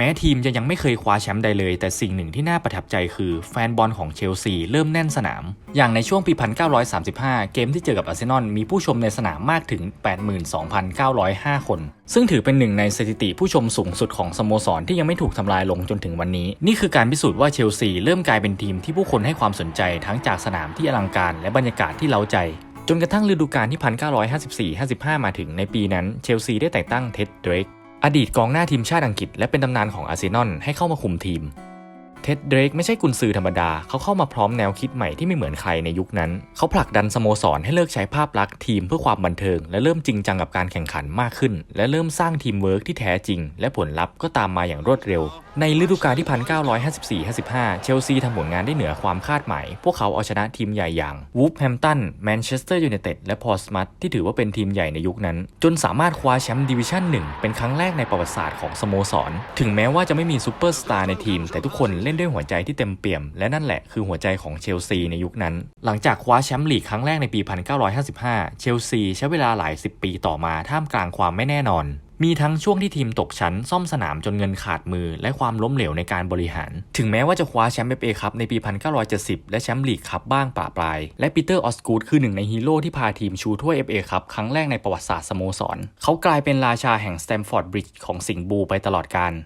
แม้ทีมจะยังไม่เคยคว้าแชมป์ใดเลย แต่สิ่งหนึ่งที่น่าประทับใจคือแฟนบอลของเชลซีเริ่มแน่นสนาม อย่างในช่วงปี 1935 เกมที่เจอกับอาร์เซนอลมีผู้ชมในสนามมากถึง 82,905 คน ซึ่งถือเป็นหนึ่งในสถิติผู้ชมสูงสุดของสโมสรที่ยังไม่ถูกทำลายลงจนถึงวันนี้ นี่คือการพิสูจน์ว่าเชลซีเริ่มกลายเป็นทีมที่ผู้คนให้ความสนใจทั้งจากสนามที่อลังการและบรรยากาศที่เล้าใจจนกระทั่งฤดูกาลที่ 1954-55 มาถึงในปีนั้น เชลซีได้แต่งตั้งเท็ดเดรก อดีตกองหน้าทีมชาติอังกฤษและเป็นตำนานของอาร์เซนอลให้เข้ามาคุมทีม ท็ดเดรกไม่ใช่กุนซือธรรมดา เขาเข้ามาพร้อมแนวคิดใหม่ที่ไม่เหมือนใครในยุคนั้น เขาผลักดันสโมสรให้เลิกใช้ภาพลักษณ์ทีมเพื่อความบันเทิง และเริ่มจริงจังกับการแข่งขันมากขึ้น และเริ่มสร้างทีมเวิร์กที่แท้จริง และผลลัพธ์ก็ตามมาอย่างรวดเร็ว ในฤดูกาลที่ 1954-55 เชลซีทำผลงานได้เหนือความคาดหมาย พวกเขาเอาชนะทีมใหญ่อย่างวูฟแฮมตันแมนเชสเตอร์ยูไนเต็ดและพอสมัตที่ถือว่าเป็นทีมใหญ่ในยุคนั้น จนสามารถคว้าแชมป์ดิวิชั่น1เป็นครั้งแรกในประวัติศาสตร์ของสโมสร ถึงแม้ว่าจะไม่มีซูเปอร์สตาร์ในทีมแต่ทุกคนเล่นด้วยหัวใจที่เต็มเปี่ยม และนั่นแหละคือหัวใจของเชลซีในยุคนั้น หลังจากคว้าแชมป์ลีกครั้งแรกในปี 1955 เชลซีใช้เวลาหลายสิบปีต่อมาท่ามกลางความไม่แน่นอน มีทั้งช่วงที่ทีมตกชั้น ซ่อมสนามจนเงินขาดมือ และความล้มเหลวในการบริหาร ถึงแม้ว่าจะคว้าแชมป์เอฟเอคัพในปี 1970 และแชมป์ลีกคัพบ้างป่าปลาย และปีเตอร์ออสกูดคือหนึ่งในฮีโร่ที่พาทีมชูถ้วย FA คัพครั้งแรกในประวัติศาสตร์สโมสร เขากลายเป็นราชาแห่งสแตมฟอร์ดบริดจ์ของสิงห์บูไปตลอดกาล